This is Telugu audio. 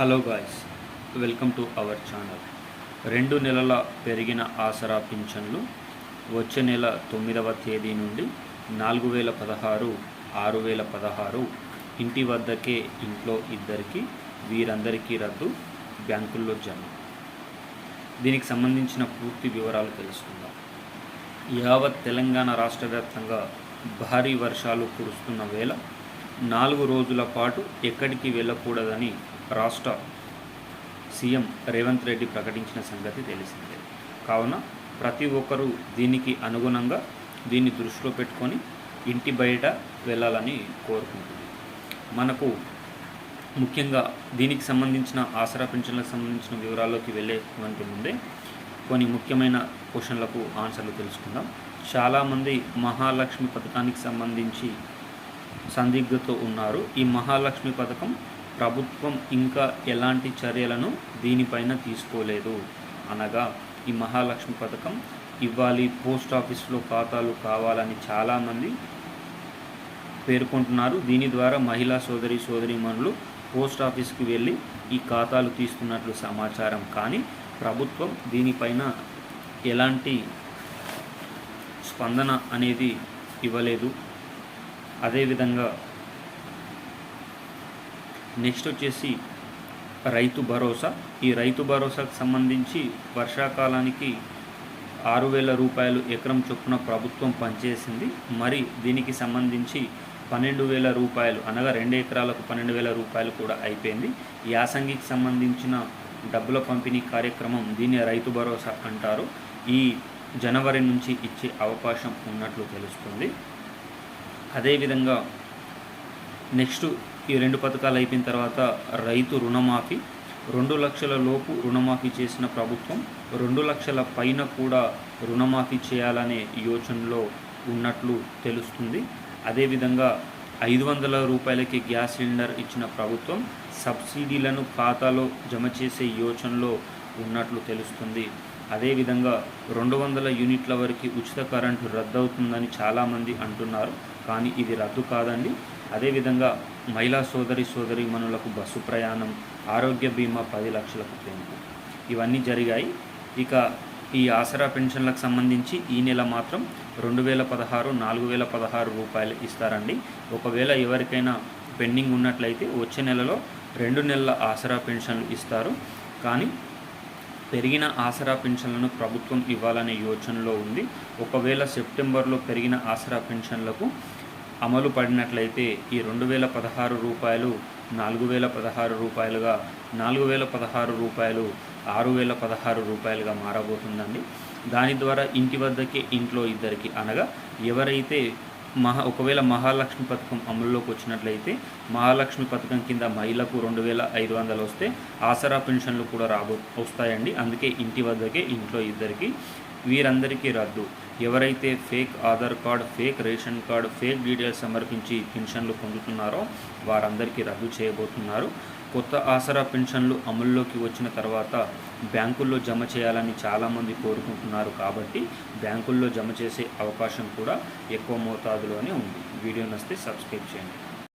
Hello guys welcome to our channel రెండు నెలల పెరిగిన ఆసరా పింఛన్లు వచ్చే నెల తొమ్మిదవ తేదీ నుండి నాలుగు వేల పదహారు ఆరు వేల పదహారు ఇంటి వద్దకే ఇంట్లో ఇద్దరికి వీరందరికీ రద్దు బ్యాంకుల్లో జమ. దీనికి సంబంధించిన పూర్తి వివరాలు తెలుసుకుందాం. యావత్ తెలంగాణ రాష్ట్ర వ్యాప్తంగా భారీ వర్షాలు కురుస్తున్న వేళ నాలుగు రోజుల పాటు ఎక్కడికి వెళ్ళకూడదని రాష్ట్ర సీఎం రేవంత్ రెడ్డి ప్రకటించిన సంగతి తెలిసిందే. కావున ప్రతి ఒక్కరూ దీనికి అనుగుణంగా దీన్ని దృష్టిలో పెట్టుకొని ఇంటి బయట వెళ్ళాలని కోరుకుంటుంది మనకు ముఖ్యంగా దీనికి సంబంధించిన ఆసరా పెన్షన్లకు సంబంధించిన వివరాల్లోకి వెళ్ళేటువంటి ముందే కొన్ని ముఖ్యమైన క్వశ్చన్లకు ఆన్సర్లు తెలుసుకుందాం. చాలామంది మహాలక్ష్మి పథకానికి సంబంధించి సందిగ్ధతో ఉన్నారు. ఈ మహాలక్ష్మి పథకం ప్రభుత్వం ఇంకా ఎలాంటి చర్యలను దీనిపైన తీసుకోలేదు. అనగా ఈ మహాలక్ష్మి పథకం ఇవ్వాలి పోస్ట్ ఆఫీస్లో ఖాతాలు కావాలని చాలామంది పేర్కొంటున్నారు. దీని ద్వారా మహిళా సోదరి సోదరిమణులు పోస్ట్ ఆఫీస్కి వెళ్ళి ఈ ఖాతాలు తీస్తున్నట్లు సమాచారం. కానీ ప్రభుత్వం దీనిపైన ఎలాంటి స్పందన అనేది ఇవ్వలేదు. అదేవిధంగా నెక్స్ట్ వచ్చేసి రైతు భరోసా. ఈ రైతు భరోసాకు సంబంధించి వర్షాకాలానికి ఆరు వేల రూపాయలు ఎకరం చొప్పున ప్రభుత్వం పనిచేసింది. మరి దీనికి సంబంధించి పన్నెండు వేల రూపాయలు అనగా రెండు ఎకరాలకు పన్నెండు వేల రూపాయలు కూడా అయిపోయింది. యాసంగికి సంబంధించిన డబ్బుల పంపిణీ కార్యక్రమం దీన్ని రైతు భరోసా అంటారు. ఈ జనవరి నుంచి ఇచ్చే అవకాశం ఉన్నట్లు తెలుస్తుంది. అదేవిధంగా నెక్స్ట్ ఈ రెండు పథకాలు అయిపోయిన తర్వాత రైతు రుణమాఫీ రెండు లక్షల లోపు రుణమాఫీ చేసిన ప్రభుత్వం రెండు లక్షల పైన కూడా రుణమాఫీ చేయాలనే యోచనలో ఉన్నట్లు తెలుస్తుంది. అదేవిధంగా ఐదు వందల రూపాయలకి గ్యాస్ సిలిండర్ ఇచ్చిన ప్రభుత్వం సబ్సిడీలను ఖాతాలో జమ చేసే యోచనలో ఉన్నట్లు తెలుస్తుంది. అదేవిధంగా రెండు వందల యూనిట్ల వరకు ఉచిత కరెంటు రద్దవుతుందని చాలామంది అంటున్నారు. కానీ ఇది రద్దు కాదండి. అదేవిధంగా మహిళా సోదరి సోదరి మనులకు బస్సు ప్రయాణం ఆరోగ్య బీమా పది లక్షలకు పెంపు. ఇవన్నీ జరిగాయి. ఇక ఈ ఆసరా పెన్షన్లకు సంబంధించి ఈ నెల మాత్రం రెండు వేల పదహారు నాలుగు వేల పదహారు రూపాయలు ఇస్తారండి. ఒకవేళ ఎవరికైనా పెండింగ్ ఉన్నట్లయితే వచ్చే నెలలో రెండు నెలల ఆసరా పెన్షన్లు ఇస్తారు. కానీ పెరిగిన ఆసరా పెన్షన్లను ప్రభుత్వం ఇవ్వాలనే యోచనలో ఉంది. ఒకవేళ సెప్టెంబర్లో పెరిగిన ఆసరా పెన్షన్లకు అమలు పడినట్లయితే ఈ రెండు వేల పదహారు రూపాయలు నాలుగు వేల పదహారు రూపాయలుగా నాలుగు వేల పదహారు రూపాయలు ఆరు వేల పదహారు రూపాయలుగా మారబోతుందండి. దాని ద్వారా ఇంటి వద్దకే ఇంట్లో ఇద్దరికి అనగా ఎవరైతే మహా ఒకవేళ మహాలక్ష్మి పథకం అమల్లోకి వచ్చినట్లయితే మహాలక్ష్మి పథకం కింద మహిళకు రెండు వేల ఐదు వందలు వస్తే ఆసరా పెన్షన్లు కూడా రాబో వస్తాయండి. అందుకే ఇంటి వద్దకే ఇంట్లో ఇద్దరికి వీరందరికీ రద్దు. ఎవరైతే fake Aadhaar card fake ration card fake details సమర్పించి పెన్షన్లు పొందుతున్నారో వారందరికీ రద్దు చేయబోతున్నారు. కొత్త ఆసరా పెన్షన్లు అమల్లోకి వచ్చిన తర్వాత బ్యాంకుల్లో జమ చేయాలని చాలామంది కోరుకుంటున్నారు కాబట్టి బ్యాంకుల్లో జమ చేసే అవకాశం కూడా ఎక్కువ మోతాదులోనే ఉంది. వీడియో నస్తే సబ్స్క్రైబ్ చేయండి.